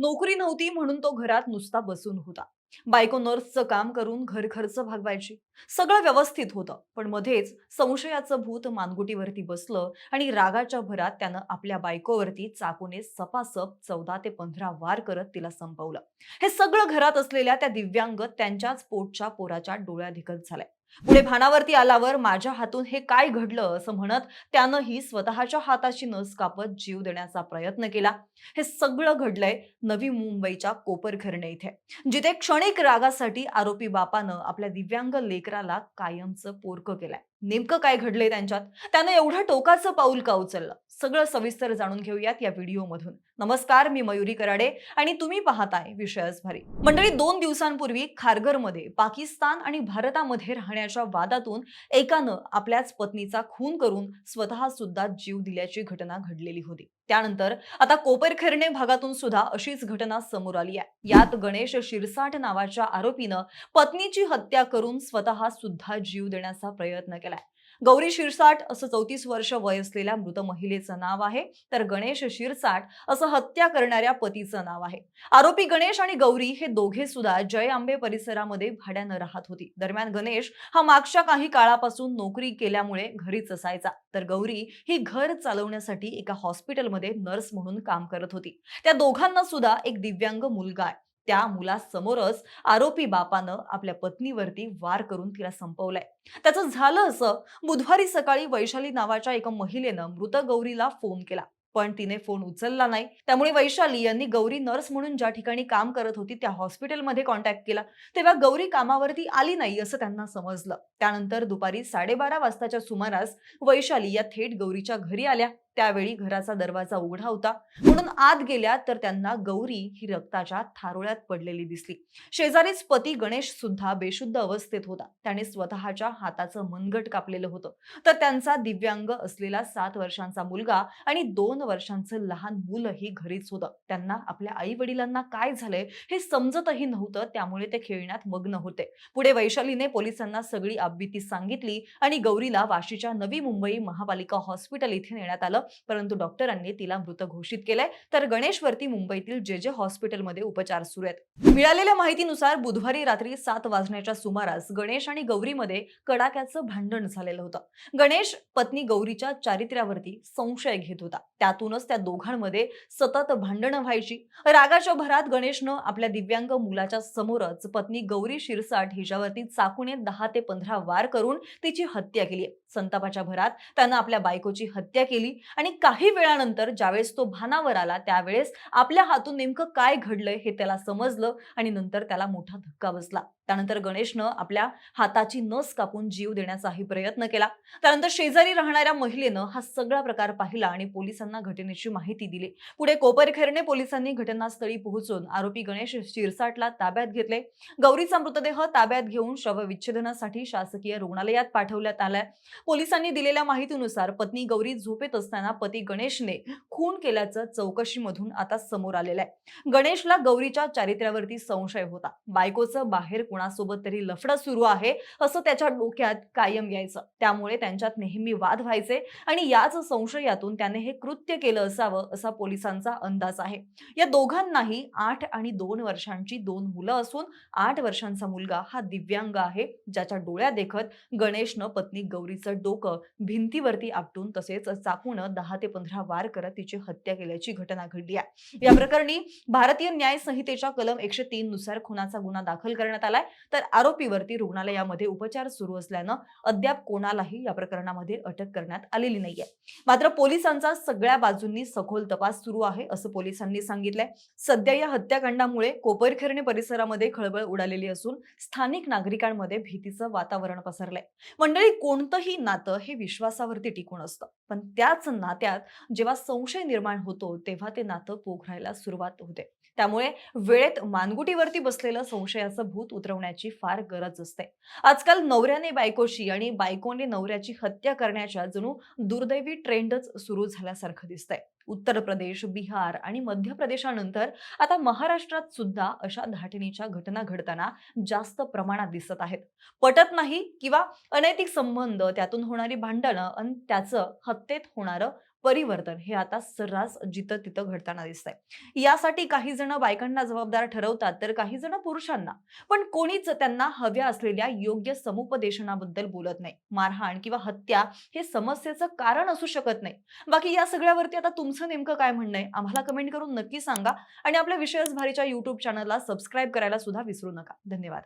नोकरी नव्हती म्हणून तो घरात नुसता बसून होता. बायको नर्सचं काम करून घर खर्च भागवायची. सगळं व्यवस्थित होतं पण मध्येच संशयाचं भूत मानगुटीवरती बसलं आणि रागाच्या भरात त्यानं आपल्या बायकोवरती चाकूने सपासप चौदा ते पंधरा वार करत तिला संपवलं. हे सगळं घरात असलेल्या त्या दिव्यांग त्यांच्याच पोटच्या पोराच्या डोळ्याधिकत झालंय. पुढे भानावरती आल्यावर माझ्या हातून हे काय घडलं असं म्हणत त्यानंही स्वतःच्या हाताची नस कापत जीव देण्याचा प्रयत्न केला. हे सगळं घडलंय नवी मुंबईच्या कोपरघरणे इथे. जिथे क्षणिक रागासाठी आरोपी बापानं आपल्या दिव्यांग लेकराला कायमचं पोरकं केलंय. नेमकं काय घडलंय त्यांच्यात? त्यानं एवढं टोकाचं पाऊल का उचललं? सगळं सविस्तर जाणून घेऊयात या व्हिडिओमधून. नमस्कार मी मयुरी कराडे आणि तुम्ही पाहताय विषयच भारी मंडळी दोन दिवसांपूर्वी खारघरमध्ये पाकिस्तान आणि भारतामध्ये राहण्याच्या वादातून एकानं आपल्याच पत्नीचा खून करून स्वतः सुद्धा जीव दिल्याची घटना घडलेली होती. त्यानंतर आता कोपरखेरणे भागातून सुद्धा अशीच घटना समोर आली आहे. यात गणेश शिरसाट नावाच्या आरोपीनं पत्नीची हत्या करून स्वतः सुद्धा जीव देण्याचा प्रयत्न केलाय. गौरी शिरसाट असं चौतीस वर्ष वय असलेल्या मृत महिलेचं नाव आहे. तर गणेश शिरसाट असं हत्या करणाऱ्या पतीचं नाव आहे. आरोपी गणेश आणि गौरी हे दोघे सुद्धा जय आंबे परिसरामध्ये भाड्यानं राहत होती. दरम्यान गणेश हा मागच्या काही काळापासून नोकरी केल्यामुळे घरीच असायचा. तर गौरी ही घर चालवण्यासाठी एका हॉस्पिटलमध्ये नर्स म्हणून काम करत होती. त्या दोघांना सुद्धा एक दिव्यांग मुलगा आहे. त्या मुलासमोरच आरोपी बापानं आपल्या पत्नीवरती वार करून तिला संपवलाय. त्याचं झालं असं बुधवारी सकाळी वैशाली नावाच्या एका महिलेनं मृत गौरीला फोन केला. पण तिने फोन उचलला नाही. त्यामुळे वैशाली यांनी गौरी नर्स म्हणून ज्या ठिकाणी काम करत होती त्या हॉस्पिटलमध्ये कॉन्टॅक्ट केला. तेव्हा गौरी कामावरती आली नाही असं त्यांना समजलं. त्यानंतर दुपारी साडेबारा वाजताच्या सुमारास वैशाली या थेट गौरीच्या घरी आल्या. त्यावेळी घराचा दरवाजा उघडा होता. म्हणून आत गेल्या तर त्यांना गौरी ही रक्ताच्या थारोळ्यात पडलेली दिसली. शेजारीच पती गणेश सुद्धा बेशुद्ध अवस्थेत होता. त्याने स्वतःच्या हाताचं मनगट कापलेलं होतं. तर त्यांचा दिव्यांग असलेला सात वर्षांचा मुलगा आणि दोन वर्षांचं लहान मुलंही घरीच होतं. त्यांना आपल्या आई वडिलांना काय झालंय हे समजतही नव्हतं. त्यामुळे ते खेळण्यात मग्न होते. पुढे वैशालीने पोलिसांना सगळी आपबीती सांगितली आणि गौरीला वाशीच्या नवी मुंबई महापालिका हॉस्पिटल इथे नेण्यात आलं. परंतु डॉक्टरांनी तिला मृत घोषित केलंय. तर गणेशवरती मुंबईतील जे जे हॉस्पिटलमध्ये उपचार सुरू आहेत. मिळालेल्या माहितीनुसार बुधवारी रात्री सात वाजण्याच्या सुमारास गणेश आणि गौरीमध्ये कडाक्याचं भांडण झालेलं होतं. गणेश पत्नी गौरीच्या चारित्र्यावरती संशय घेत होता. त्यातूनच त्या दोघांमध्ये सतत भांडणं व्हायची. रागाच्या भरात गणेशनं आपल्या दिव्यांग मुलाच्या समोरच पत्नी गौरी शिरसाट हिच्यावरती चाकूने दहा ते पंधरा वार करून तिची हत्या केली संतापाच्या भरात त्यानं आपल्या बायकोची हत्या केली. आणि काही वेळानंतर ज्यावेळेस तो भानावर आला त्यावेळेस आपल्या हातून नेमकं काय घडलंय हे त्याला समजलं आणि नंतर त्याला मोठा धक्का बसला. त्यानंतर गणेशनं आपल्या हाताची नस कापून जीव देण्याचाही प्रयत्न केला. त्यानंतर शेजारी राहणाऱ्या महिलेनं हा सगळा प्रकार पाहिला आणि पोलिसांना घटनेची माहिती दिली. पुढे कोपरखेरने पोलिसांनी घटनास्थळी पोहोचून आरोपी गणेश शिरसाटला ताब्यात घेतले. गौरीचा मृतदेह ताब्यात घेऊन शवविच्छेदनासाठी शासकीय रुग्णालयात पाठवण्यात आलाय. पोलिसांनी दिलेल्या माहितीनुसार पत्नी गौरी झोपेत असताना पती गणेशने खून केल्याचं चौकशीमधून आता समोर आलेलं आहे. गणेशला गौरीच्या चारित्र्यावरती संशय होता. बायकोचं बाहेर कोणासोबत तरी लफडा सुरू आहे असं त्याच्या डोक्यात कायम यायचं. त्यामुळे त्यांच्यात नेहमी वाद व्हायचे आणि याच संशयातून त्याने हे कृत्य केलं असावं असा पोलिसांचा अंदाज आहे. या दोघांनाही आठ आणि दोन वर्षांची दोन मुलं असून आठ वर्षांचा मुलगा हा दिव्यांग आहे ज्याच्या डोळ्या देखत गणेशनं पत्नी गौरीचं डोकं भिंतीवरती आपटून तसेच चाकूनं दहा ते पंधरा वार करत तिची हत्या केल्याची घटना घडली आहे. या प्रकरणी भारतीय न्याय संहितेच्या कलम एकशे तीन नुसार खुनाचा गुन्हा दाखल करण्यात आलाय. तर आरोपीवरती रुग्णालयामध्ये उपचार सुरू असल्यानं अद्याप कोणालाही या प्रकरणामध्ये अटक करण्यात आलेली नाहीये. मात्र पोलिसांचा सगळ्या बाजूंनी सखोल तपास सुरू आहे असं पोलिसांनी सांगितलंय. सध्या या हत्याकांडामुळे कोपरखेरणे परिसरामध्ये खळबळ उडालेली असून स्थानिक नागरिकांमध्ये भीतीचं वातावरण पसरलंय. मंडळी कोणतंही नातं हे विश्वासावरती टिकून असतं. पण त्याच नात्यात जेव्हा संशय निर्माण होतो तेव्हा ते नातं पोखरायला सुरुवात होते. त्यामुळे वेळेत मानगुटीवरती बसलेलं संशयाचं भूत उतरवण्याची फार गरज असते. आजकाल नवऱ्याने बायकोशी आणि बायकोने नवऱ्याची हत्या करण्याच्या जणू दुर्दैवी ट्रेंडच सुरू झाल्यासारखं दिसतंय. उत्तर प्रदेश बिहार आणि मध्य प्रदेशानंतर आता महाराष्ट्रात सुद्धा अशा धाटणीच्या घटना घडताना जास्त प्रमाणात दिसत आहेत. पटत नाही किंवा अनैतिक संबंध त्यातून होणारी भांडणं आणि त्याचं हत्येत होणारं परिवर्तन हे आता सर्रास जिथं तिथं घडताना दिसतंय. यासाठी काही जण बायकांना जबाबदार ठरवतात तर काही जण पुरुषांना. पण कोणीच त्यांना हव्या असलेल्या योग्य समुपदेशनाबद्दल बोलत नाही. मारहाण किंवा हत्या हे समस्येचं कारण असू शकत नाही. बाकी या सगळ्यावरती आता तुमचं नेमकं काय म्हणणं आहे? आम्हाला कमेंट करून नक्की सांगा आणि आपल्या विषयच भारीच्या युट्यूब चॅनलला सबस्क्राईब करायला सुद्धा विसरू नका. धन्यवाद.